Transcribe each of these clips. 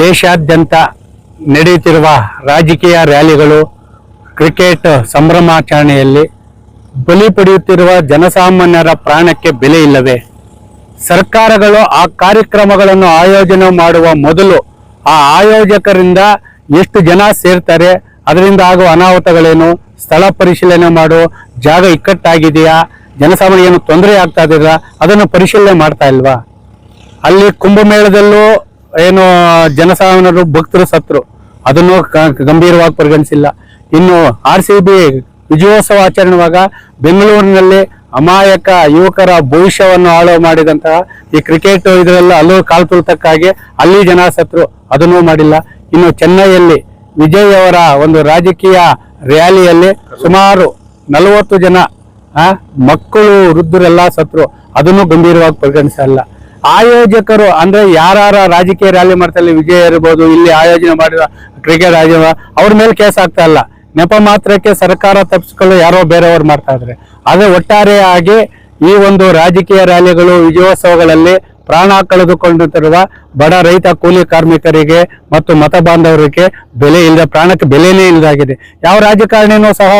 ದೇಶಾದ್ಯಂತ ನಡೆಯುತ್ತಿರುವ ರಾಜಕೀಯ ರ್ಯಾಲಿಗಳು, ಕ್ರಿಕೆಟ್ ಸಂಭ್ರಮಾಚರಣೆಯಲ್ಲಿ ಬಲಿ ಪಡೆಯುತ್ತಿರುವ ಜನಸಾಮಾನ್ಯರ ಪ್ರಾಣಕ್ಕೆ ಬೆಲೆ ಇಲ್ಲವೇ? ಸರ್ಕಾರಗಳು ಆ ಕಾರ್ಯಕ್ರಮಗಳನ್ನು ಆಯೋಜನೆ ಮಾಡುವ ಮೊದಲು ಆ ಆಯೋಜಕರಿಂದ ಎಷ್ಟು ಜನ ಸೇರ್ತಾರೆ? ಅದರಿಂದ ಆಗುವ ಅನಾಹುತಗಳೇನು? ಸ್ಥಳ ಪರಿಶೀಲನೆ ಮಾಡು, ಜಾಗ ಇಕ್ಕಟ್ಟಾಗಿದೆಯಾ? ಜನಸಾಮಾನ್ಯ ಏನು ತೊಂದರೆ ಆಗ್ತಾ ಇದೆಯಾ? ಅದನ್ನು ಪರಿಶೀಲನೆ ಮಾಡ್ತಾ ಇಲ್ವಾ? ಅಲ್ಲಿ ಕುಂಭಮೇಳದಲ್ಲೂ ಏನು ಜನಸಾಮಾನ್ಯರು ಭಕ್ತರು ಸತ್ರು. ಅದನ್ನು ಗಂಭೀರವಾಗಿ ಪರಿಗಣಿಸಿಲ್ಲ. ಇನ್ನು ಆರ್ ಸಿ ಬಿ ವಿಜಯೋತ್ಸವ ಆಚರಣೆವಾಗ ಬೆಂಗಳೂರಿನಲ್ಲಿ ಅಮಾಯಕ ಯುವಕರ ಭವಿಷ್ಯವನ್ನು ಹಾಳು ಮಾಡಿದಂತಹ ಈ ಕ್ರಿಕೆಟ್ ಇದರಲ್ಲ ಅಲ್ಲೂ ಕಾಲು ತುಳಿತಕ್ಕಾಗಿ ಅಲ್ಲಿ ಜನ ಸತ್ರು. ಅದನ್ನೂ ಮಾಡಿಲ್ಲ. ಇನ್ನು ಚೆನ್ನೈಯಲ್ಲಿ ವಿಜಯ್ ಅವರ ಒಂದು ರಾಜಕೀಯ ರ್ಯಾಲಿಯಲ್ಲಿ ಸುಮಾರು ನಲವತ್ತು ಜನ ಮಕ್ಕಳು, ವೃದ್ಧರೆಲ್ಲ ಸತ್ರು. ಅದನ್ನು ಗಂಭೀರವಾಗಿ ಪರಿಗಣಿಸಲ್ಲ. ಆಯೋಜಕರು ಅಂದ್ರೆ ಯಾರ ರಾಜಕೀಯ ರ್ಯಾಲಿ ಮಾಡ್ತಾರೆ ವಿಜಯ ಇರ್ಬೋದು, ಇಲ್ಲಿ ಆಯೋಜನೆ ಮಾಡಿದ ಕ್ರಿಕೆಟ್ ಆಯೋಜನೆ ಅವ್ರ ಮೇಲೆ ಕೇಸ್ ಆಗ್ತಾ ಇಲ್ಲ. ನೆಪ ಮಾತ್ರಕ್ಕೆ ಸರ್ಕಾರ ತಪ್ಪಿಸ್ಕೊಳ್ಳೋ ಯಾರೋ ಬೇರೆಯವ್ರು ಮಾಡ್ತಾ ಇದ್ರೆ. ಆದ್ರೆ ಒಟ್ಟಾರೆಯಾಗಿ ಈ ಒಂದು ರಾಜಕೀಯ ರ್ಯಾಲಿಗಳು ವಿಜಯೋತ್ಸವಗಳಲ್ಲಿ ಪ್ರಾಣ ಕಳೆದುಕೊಂಡಿರುವ ಬಡ ರೈತ ಕೂಲಿ ಕಾರ್ಮಿಕರಿಗೆ ಮತ್ತು ಮತ ಬಾಂಧವರಿಗೆ ಬೆಲೆ ಇಲ್ಲದ ಪ್ರಾಣಕ್ಕೆ ಬೆಲೆನೇ ಇಲ್ಲದಾಗಿದೆ. ಯಾವ ರಾಜಕಾರಣಿನೂ ಸಹ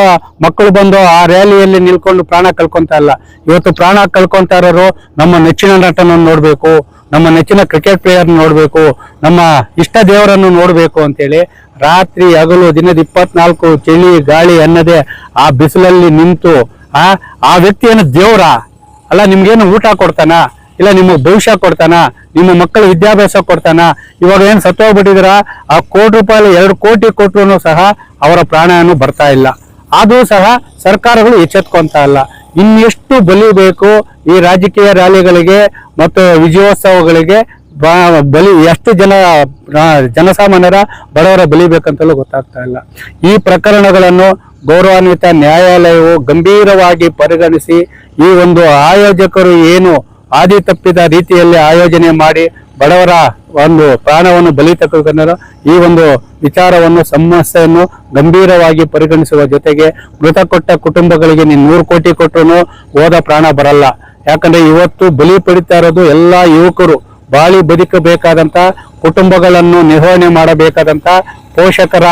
ಮಕ್ಕಳು ಬಂದು ಆ ರ್ಯಾಲಿಯಲ್ಲಿ ನಿಲ್ಕೊಂಡು ಪ್ರಾಣ ಕಳ್ಕೊಂತ ಇಲ್ಲ. ಇವತ್ತು ಪ್ರಾಣ ಕಳ್ಕೊಂತ ಇರೋರು ನಮ್ಮ ನೆಚ್ಚಿನ ನಟನನ್ನು ನೋಡಬೇಕು, ನಮ್ಮ ನೆಚ್ಚಿನ ಕ್ರಿಕೆಟ್ ಪ್ಲೇಯರ್ ನೋಡಬೇಕು, ನಮ್ಮ ಇಷ್ಟ ದೇವರನ್ನು ನೋಡಬೇಕು ಅಂತೇಳಿ ರಾತ್ರಿ ಹಗಲು ದಿನದ ಇಪ್ಪತ್ನಾಲ್ಕು ಚಳಿ ಗಾಳಿ ಅನ್ನದೇ ಆ ಬಿಸಿಲಲ್ಲಿ ನಿಂತು, ಆ ಆ ವ್ಯಕ್ತಿಯನ್ನು ದೇವ್ರ? ಅಲ್ಲ, ನಿಮ್ಗೇನು ಊಟ ಕೊಡ್ತಾನ? ಇಲ್ಲ, ನಿಮ್ಮ ಭವಿಷ್ಯ ಕೊಡ್ತಾನ? ನಿಮ್ಮ ಮಕ್ಕಳ ವಿದ್ಯಾಭ್ಯಾಸ ಕೊಡ್ತಾನ? ಇವಾಗ ಏನು ಸತ್ತೋಗ್ಬಿಟ್ಟಿದ್ರ ಆ ಕೋಟಿ ರೂಪಾಯಿ, ಎರಡು ಕೋಟಿ ಕೊಟ್ಟರು ಸಹ ಅವರ ಪ್ರಾಣವನ್ನು ಬರ್ತಾ ಇಲ್ಲ. ಆದರೂ ಸಹ ಸರ್ಕಾರಗಳು ಎಚ್ಚೆತ್ಕೊಂತ ಇಲ್ಲ. ಇನ್ನೆಷ್ಟು ಬಲಿ ಬೇಕು ಈ ರಾಜಕೀಯ ರ್ಯಾಲಿಗಳಿಗೆ ಮತ್ತು ವಿಜಯೋತ್ಸವಗಳಿಗೆ ಬಲಿ, ಎಷ್ಟು ಜನ ಜನಸಾಮಾನ್ಯರ ಬಡವರ ಬಲಿ ಬೇಕಂತಲೂ ಗೊತ್ತಾಗ್ತಾ ಇಲ್ಲ. ಈ ಪ್ರಕರಣಗಳನ್ನು ಗೌರವಾನ್ವಿತ ನ್ಯಾಯಾಲಯವು ಗಂಭೀರವಾಗಿ ಪರಿಗಣಿಸಿ ಈ ಒಂದು ಆಯೋಜಕರು ಏನು ಆದಿ ತಪ್ಪಿದ ರೀತಿಯಲ್ಲಿ ಆಯೋಜನೆ ಮಾಡಿ ಬಡವರ ಒಂದು ಪ್ರಾಣವನ್ನು ಬಲಿ ತಕ್ಕಂದರು ಈ ಒಂದು ವಿಚಾರವನ್ನು, ಸಮಸ್ಯೆಯನ್ನು ಗಂಭೀರವಾಗಿ ಪರಿಗಣಿಸುವ ಜೊತೆಗೆ ಮೃತ ಕೊಟ್ಟ ಕುಟುಂಬಗಳಿಗೆ ನೀನು ನೂರು ಕೋಟಿ ಕೊಟ್ಟರು ಹೋದ ಪ್ರಾಣ ಬರಲ್ಲ. ಯಾಕಂದ್ರೆ ಇವತ್ತು ಬಲಿ ಪಡಿತಾ ಇರೋದು ಎಲ್ಲಾ ಯುವಕರು. ಬಾಳಿ ಬದುಕಬೇಕಾದಂತ ಕುಟುಂಬಗಳನ್ನು ನಿರ್ವಹಣೆ ಮಾಡಬೇಕಾದಂತ ಪೋಷಕರ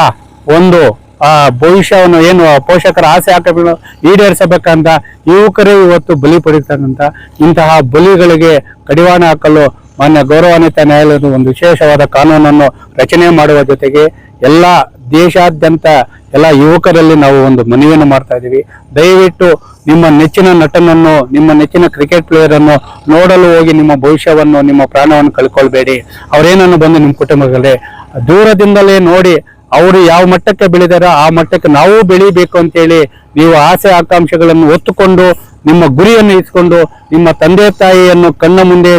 ಒಂದು ಆ ಭವಿಷ್ಯವನ್ನು ಏನು ಪೋಷಕರ ಆಸೆ ಆಕಾಂಕ್ಷೆಗಳನ್ನು ಈಡೇರಿಸಬೇಕಂತ ಯುವಕರೇ ಇವತ್ತು ಬಲಿ ಪಡೀತಕ್ಕಂಥ ಇಂತಹ ಬಲಿಗಳಿಗೆ ಕಡಿವಾಣ ಹಾಕಲು ಮಾನ್ಯ ಗೌರವಾನ್ವಿತ ನ್ಯಾಯಾಲಯದ ಒಂದು ವಿಶೇಷವಾದ ಕಾನೂನನ್ನು ರಚನೆ ಮಾಡುವ ಜೊತೆಗೆ ಎಲ್ಲ ದೇಶಾದ್ಯಂತ ಎಲ್ಲ ಯುವಕರಲ್ಲಿ ನಾವು ಒಂದು ಮನವಿಯನ್ನು ಮಾಡ್ತಾ ಇದ್ದೀವಿ. ದಯವಿಟ್ಟು ನಿಮ್ಮ ನೆಚ್ಚಿನ ನಟನನ್ನು, ನಿಮ್ಮ ನೆಚ್ಚಿನ ಕ್ರಿಕೆಟ್ ಪ್ಲೇಯರ್ ಅನ್ನು ನೋಡಲು ಹೋಗಿ ನಿಮ್ಮ ಭವಿಷ್ಯವನ್ನು, ನಿಮ್ಮ ಪ್ರಾಣವನ್ನು ಕಳ್ಕೊಳ್ಬೇಡಿ. ಅವರೇನನ್ನು ಬಂದು ನಿಮ್ಮ ಕುಟುಂಬದಲ್ಲಿ ದೂರದಿಂದಲೇ ನೋಡಿ ಅವರು ಯಾವ ಮಟ್ಟಕ್ಕೆ ಬೆಳೆದಾರೋ ಆ ಮಟ್ಟಕ್ಕೆ ನಾವು ಬೆಳಿಬೇಕು ಅಂತೇಳಿ ನೀವು ಆಸೆ ಆಕಾಂಕ್ಷೆಗಳನ್ನು ಒತ್ತುಕೊಂಡು ನಿಮ್ಮ ಗುರಿಯನ್ನು ಇಟ್ಕೊಂಡು ನಿಮ್ಮ ತಂದೆ ತಾಯಿಯನ್ನು ಕಣ್ಣ ಮುಂದೆ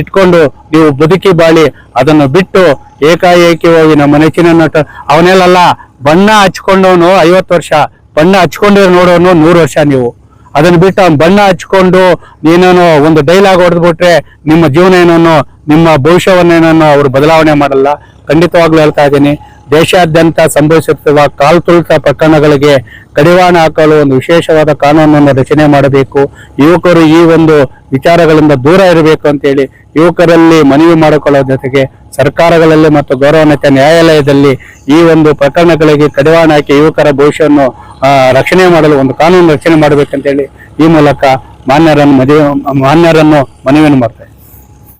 ಇಟ್ಕೊಂಡು ನೀವು ಬದುಕಿ ಬಾಳಿ ಅದನ್ನು ಬಿಟ್ಟು ಏಕಾಏಕಿ ಹೋಗಿ ನಮ್ಮ ನೆಚ್ಚಿನ ನಟ ಅವನೆಲ್ಲ ಬಣ್ಣ ಹಚ್ಕೊಂಡವನು ಐವತ್ತು ವರ್ಷ, ಬಣ್ಣ ಹಚ್ಕೊಂಡಿರೋ ನೋಡೋನು ನೂರು ವರ್ಷ ನೀವು. ಅದನ್ನು ಬಿಟ್ಟು ಅವ್ನು ಬಣ್ಣ ಹಚ್ಕೊಂಡು ನೀನೇನೋ ಒಂದು ಡೈಲಾಗ್ ಹೊಡೆದ್ಬಿಟ್ರೆ ನಿಮ್ಮ ಜೀವನ ಏನನ್ನು, ನಿಮ್ಮ ಭವಿಷ್ಯವನ್ನೇನನ್ನು ಅವರು ಬದಲಾವಣೆ ಮಾಡಲ್ಲ. ಖಂಡಿತವಾಗ್ಲೂ ಹೇಳ್ತಾ ಇದ್ದೀನಿ. ದೇಶಾದ್ಯಂತ ಸಂಭವಿಸುತ್ತಿರುವ ಕಾಲ್ತುಳಿತ ಪ್ರಕರಣಗಳಿಗೆ ಕಡಿವಾಣ ಹಾಕಲು ಒಂದು ವಿಶೇಷವಾದ ಕಾನೂನನ್ನು ರಚನೆ ಮಾಡಬೇಕು. ಯುವಕರು ಈ ಒಂದು ವಿಚಾರಗಳಿಂದ ದೂರ ಇರಬೇಕು ಅಂತೇಳಿ ಯುವಕರಲ್ಲಿ ಮನವಿ ಮಾಡಿಕೊಳ್ಳೋ ಜೊತೆಗೆ ಸರ್ಕಾರಗಳಲ್ಲಿ ಮತ್ತು ಗೌರವಾನ್ವಿತ ನ್ಯಾಯಾಲಯದಲ್ಲಿ ಈ ಒಂದು ಪ್ರಕರಣಗಳಿಗೆ ಕಡಿವಾಣ ಹಾಕಿ ಯುವಕರ ಭವಿಷ್ಯವನ್ನು ರಕ್ಷಣೆ ಮಾಡಲು ಒಂದು ಕಾನೂನು ರಚನೆ ಮಾಡಬೇಕಂತೇಳಿ ಈ ಮೂಲಕ ಮಾನ್ಯರನ್ನು ಮದುವೆ, ಮಾನ್ಯರನ್ನು ಮನವಿಯನ್ನು ಮಾಡ್ತಾರೆ